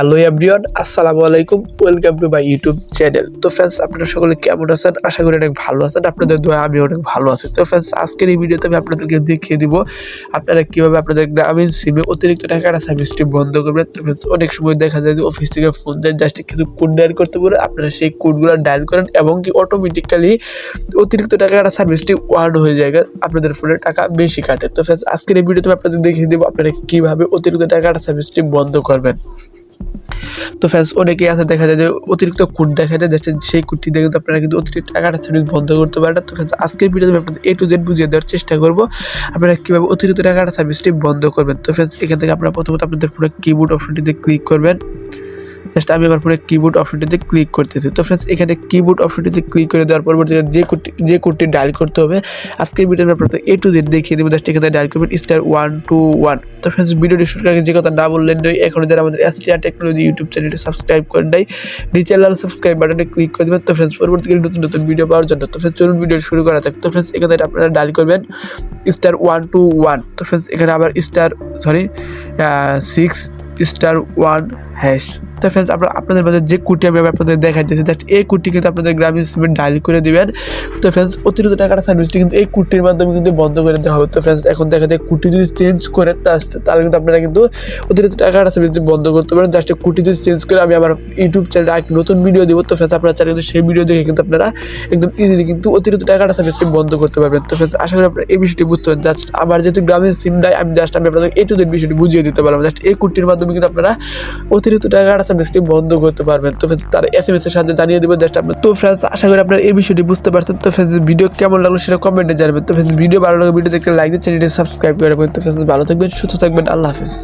Hello everyone, আসসালামু আলাইকুম, welcome to my YouTube channel. তো ফ্রেন্ডস আপনারা সকলে কেমন আছেন? আশা করি অনেক ভালো আছেন, আপনাদের দোয়া আমি অনেক ভালো আছি। তো ফ্রেন্ডস আজকের এই ভিডিওতে আমি আপনাদেরকে দেখিয়ে দিব আপনারা কীভাবে আপনাদের গ্রামীণ সিমে অতিরিক্ত টাকাটা সার্ভিসটি বন্ধ করবেন। অনেক সময় দেখা যায় যে অফিস থেকে ফোন দেন জাস্ট কিছু কোড ডায়াল করতে বলে আপনারা সেই কোডগুলো ডায়াল করেন এবং কি অটোমেটিক্যালি অতিরিক্ত টাকাটা সার্ভিসটি ওয়ার্ড হয়ে যায় আপনাদের ফোনে টাকা বেশি কাটে। তো ফ্রেন্ডস আজকের এই ভিডিওতে আমি আপনাদের দেখিয়ে দেবো আপনারা কীভাবে অতিরিক্ত টাকাটা সার্ভিসটি বন্ধ করবেন। তো ফ্যান্স অনেকেই আছে দেখা যায় যে অতিরিক্ত কুট দেখা যায়, যাচ্ছে সেই কুটটি দেখে আপনারা কিন্তু অতিরিক্ত টাকাটা সার্ভিস বন্ধ করতে পারেন। তো ফ্যান্স আজকের ভিডিওতে আপনাদের এ টু জেড বুঝিয়ে দেওয়ার চেষ্টা করব। আপনারা কীভাবে অতিরিক্ত টাকাটা সার্ভিসটি বন্ধ করবেন? তো ফ্যান্স এখান থেকে আপনারা প্রথমত আপনাদের ফোনে কিবোর্ড অপশনটিতে ক্লিক করবেন। জাস্ট আমি আমার ফোনে কিবোর্ড অপশনটিতে ক্লিক করতেছি। তো ফ্রেন্ডস এখানে কিবোর্ড অপশনটিতে ক্লিক করে দেওয়ার পরবর্তী যে কোডটি যে কোডটি ডায়াল করতে হবে, আজকের ভিডিওতে আপনাদের এ টু জেড দেখিয়ে দেবো। জাস্ট এখানে ডায়াল করবেন স্টার ওয়ান টু ওয়ান তো ফ্রেন্ডস ভিডিওটি শুরু করার যে কথা না বললেন নয় এখনও যারা আমাদের এসটিআর টেকনোলজি ইউটিউব চ্যানেলটি সাবস্ক্রাইব করেন নাই, নিচে লাল সাবস্ক্রাইব বাটনে ক্লিক করে দেবেন। তো ফ্রেন্ডস পরবর্তীকালে নতুন নতুন ভিডিও পাওয়ার জন্য, তো ফ্রেন্ডস চলুন ভিডিও শুরু করা যাক। তো ফ্রেন্ডস এখানে আপনারা ডায়াল করবেন স্টার ওয়ান টু ওয়ান তো ফ্রেন্ডস এখানে আবার star sorry six star one hash তো ফ্রেন্ডস আপনার আপনাদের মাঝে যে কুটি আমি আপনাদের দেখাই দিয়েছি জাস্ট এই কুটি কিন্তু আপনাদের গ্রামীণ সিমেন্ট ডায়াল করে দিবেন। তো ফ্রেন্ডস অতিরিক্ত টাকাটা সার্ভিসটি কিন্তু এই কুটির মাধ্যমে কিন্তু বন্ধ করে দেওয়া হবে। তো ফ্রেন্ডস এখন দেখা যায় কুটি যদি চেঞ্জ করে তাহলে কিন্তু আপনারা কিন্তু অতিরিক্ত টাকাটা সার্ভিস বন্ধ করতে পারেন। জাস্ট কুটি যদি চেঞ্জ করে আমি আমার ইউটিউব চ্যানেলে আরেকটি নতুন ভিডিও দেবো। তো ফ্রেন্ডস আপনারা চাইলে কিন্তু সেই ভিডিও দেখে কিন্তু আপনারা একদম ইজিলি কিন্তু অতিরিক্ত টাকাটা সার্ভিসটি বন্ধ করতে পারবেন। তো ফ্রেন্ডস আশা করি আপনারা এই বিষয়টি বুঝতে পারেন জাস্ট আমার যেহেতু গ্রামীণ সিম নাই, আমি জাস্ট আমি আপনাদের জেড বিষয়টি বুঝিয়ে দিতে পারলাম। জাস্ট এই কুটির মাধ্যমে কিন্তু আপনারা অতিরিক্ত টাকাটা সার্ভিসটি বন্ধ করতে পারবেন। তো তার এস এম এস এর সাথে জানিয়ে দেবেন দেশটা আপনার তো ফ্রেন্ডস আশা করি আপনার এই বিষয়টি বুঝতে পারছেন। তো ফ্রেন্ডস ভিডিও কেমন লাগল সেটা কমেন্টে জানাবেন। তো ফ্রেন্ডস ভিডিও ভালো লাগল ভিডিও দেখতে লাইক দিন চ্যানেলটি সাবস্ক্রাইব করে রাখবেন। তো ফ্রেন্ডস ভালো থাকবেন, সুস্থ থাকবেন। আল্লাহ হাফিজ।